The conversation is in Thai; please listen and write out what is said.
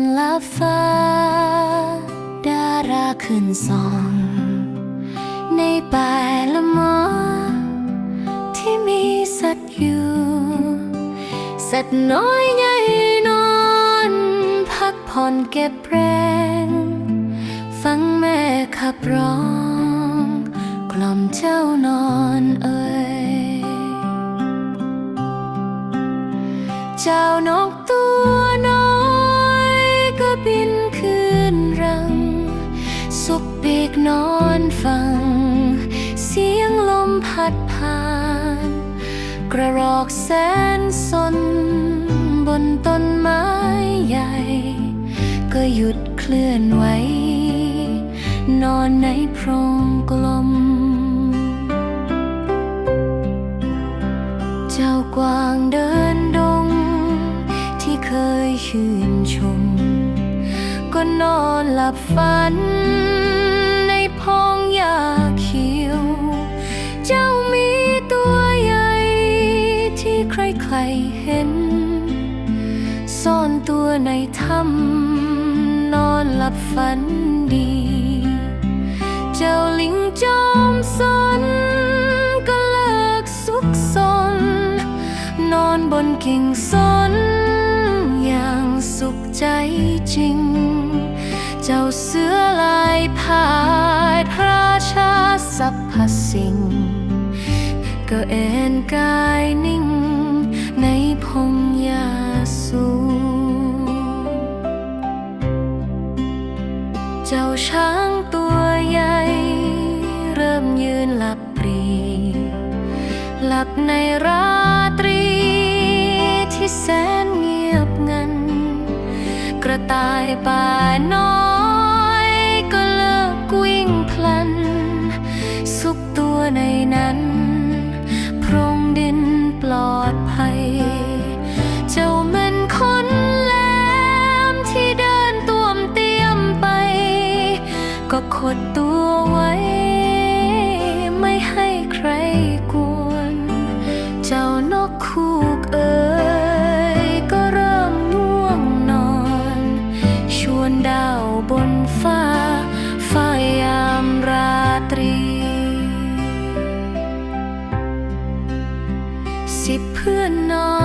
นลับฟ้า ดาราขึ้นสอง ในป่าละมอ ที่มีสัตว์อยู่ สัตว์น้อยใหญ่นอน พักผ่อนเก็บแรง ฟังแม่ขับร้อง กล่อมเจ้านอนเอ่ย เจ้านกตัว นอนฟัง เสียงลมพัดผ่าน กระรอกแสนสน บนต้นไม้ใหญ่ ก็หยุดเคลื่อนไหว นอนในโพรงกลม เจ้ากวางเดินดง ที่เคยชื่นชม ก็นอนหลับฝันในำนอนหลับฝันดี เจ้าลิงจอมสนก็เลิกสุขสน นอนบนกิ่งสน อย่างสุขใจจริง เจ้าเสือลายพาดพระราชาสรรพสิ่ง ก็เอ็นกายนิ่งใน จ้าช้างตัวใหญ่ เริ่มยืนหลับปรี หลับในราตรี ที่แสนเงียบงัน กระต่ายป่าน้อย ก็ขดตัวไว้ ไม่ให้ใครกวน เจ้านกคูกเอ๋ยก็เริ่มง่วงนอน ชวนดาวบนฟ้าฟ้ายามราตรี สิบเพื่อนนอน